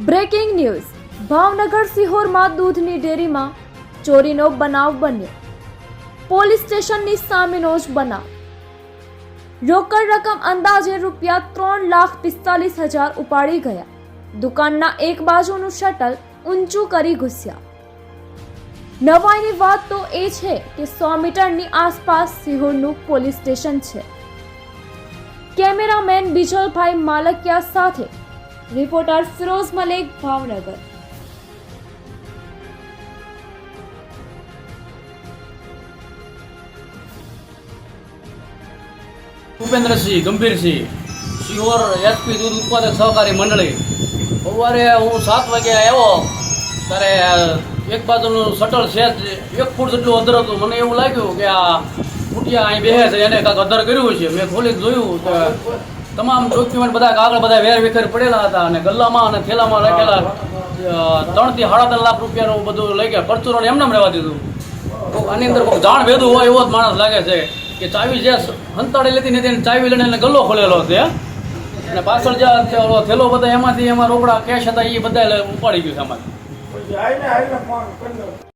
Breaking news. Bhavnagar સિહોરમાં દૂધની ડેરીમાં ચોરીનો બનાવ બન્યો. પોલીસ સ્ટેશનની સામેનો જ બનાવ. રોકડ રકમ અંદાજે રૂપિયા ત્રણ લાખ પિસ્તાલીસ હજાર ઉપાડી ગયા. દુકાનના એક બાજુનું શટલ ઊંચું કરી ઘૂસ્યા. નવાઈની વાત તો એ છે કે સો મીટરની આસપાસ સિહોરનું પોલીસ સ્ટેશન છે. કેમેરામેન બિજલભાઈ માલકિયા સાથે રિપોર્ટર ફિરોઝ મલેક, ભાવનગર. ભૂપેન્દ્રસિંહ ગંભીરસિંહ સિહોર એસપી દૂધ ઉત્પાદક સહકારી મંડળી. સવારે હું સાત વાગે આવ્યો, ત્યારે એક બાજુનું શટલ છે એક ફૂટ જેટલું અધર હતું. મને એવું લાગ્યું કે આ ફૂટિયા અહીં બેસે છે, એને કાંક અધર કર્યું છે. મેં ખોલી જોયું તો તમામ ડોક્યુમેન્ટ બધા કાગળ બધા વેર વેખર પડેલા હતા અને ગલ્લામાં અને થેલામાં રાખેલા ત્રણથી સાડા લાખ રૂપિયાનું બધું લઈ ગયા. પરચુરોને એમને એમ રહેવા દીધું. આની અંદર કોઈ જાણ ભેદું હોય એવો જ માણસ લાગે છે કે ચાવી જે હંતાડી લેતી નથી ચાવી લઈને એને ગલ્લો ખોલેલો છે અને પાછળ જે થેલો બધા એમાંથી એમાં રોકડા કેશ હતા એ બધા ઉપાડી ગયું છે